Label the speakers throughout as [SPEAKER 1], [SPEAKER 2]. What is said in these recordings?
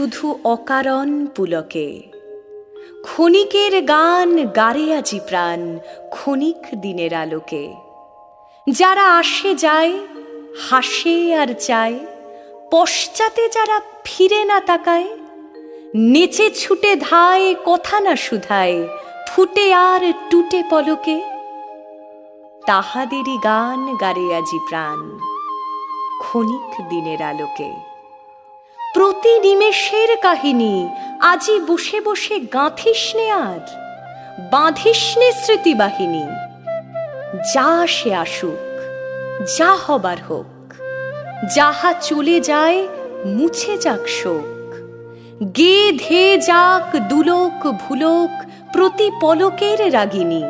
[SPEAKER 1] শুধু অকারণ পুলকে। ক্ষণিকের গান গারে আজি প্রাণ ক্ষণিক দিনের আলোকে। যারা আসে যায়, হাসে আর চায়, পশ্চাতে যারা ফিরে না তাকায়, নেচে ছুটে ধায় কথা না শুধায়, ফুটে আর টুটে পলকে, তাহাদেরই গান গারে আজি প্রাণ ক্ষণিক দিনের আলোকে। প্রতি নিমেষের কাহিনী, আজি বসে বসে গাঁথিস নে আর বাঁধিস নে স্মৃতিবাহিনী। যা সে আসুক, যা হবার হোক, যাহা চলে যায় মুছে যাক শোক। গে ধে যাক দুলোক ভুলোক প্রতি পলকের রাগিনী।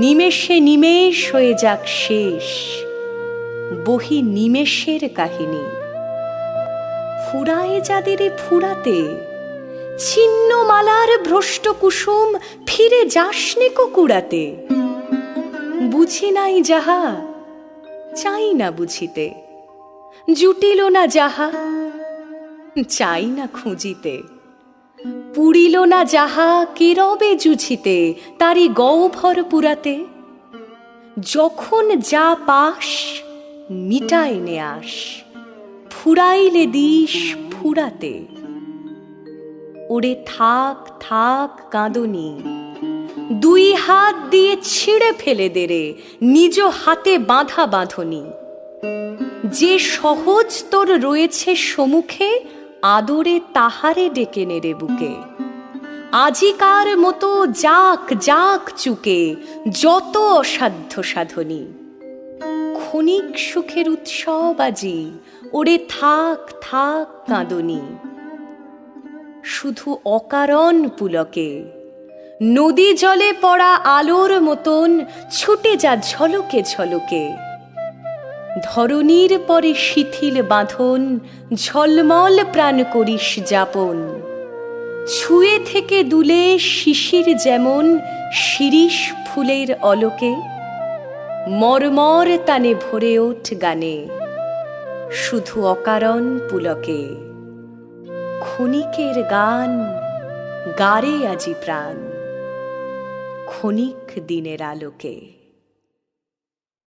[SPEAKER 1] নিমেষে নিমেষ হয়ে যাক শেষ, বহি নিমেষের কাহিনী। ফুরায় যাদের ফুরাতে ছিন্ন মালার ভ্রষ্ট কুসুম ফিরে যাসনে কুকুড়াতে বুঝি নাই যাহা, চাই না বুঝিতে। জুটিল না যাহা, চাই না খুঁজিতে। পুরিল না যাহা, কিরবে জুঝিতে তারি গৌভর পুরাতে। যখন যা পাস মিটায় নে আস। ফুরাইলে দিস ফুরাতে। ওরে থাক থাক কাঁদনি, দুই হাত দিয়ে ছিঁড়ে ফেলে দেরে নিজ হাতে বাঁধা বাঁধনি। যে সহজ তোর রয়েছে সমুখে আদরে তাহারে ডেকে নেড়ে বুকে। আজিকার মতো যাক যাক চুকে, যত অসাধ্য সাধনী। ক্ষণিক সুখের উৎসব আজি, ওরে থাক থাক কাঁদনি। শুধু অকারণ পুলকে, নদী জলে পড়া আলোর মতন ছুটে যা ঝলকে ঝলকে। ধরনীর পরে শিথিল বাঁধন, ঝলমল প্রাণ করিস যাপন। ছুঁয়ে থেকে দুলে শিশির যেমন, শিরিষ ফুলের অলোকে। মরমর তানে ভরে ওঠ গানে। শুধু অকারণ পুলকে। ক্ষণিকের গান গারে আজি প্রাণ। ক্ষণিক দিনের আলোকে।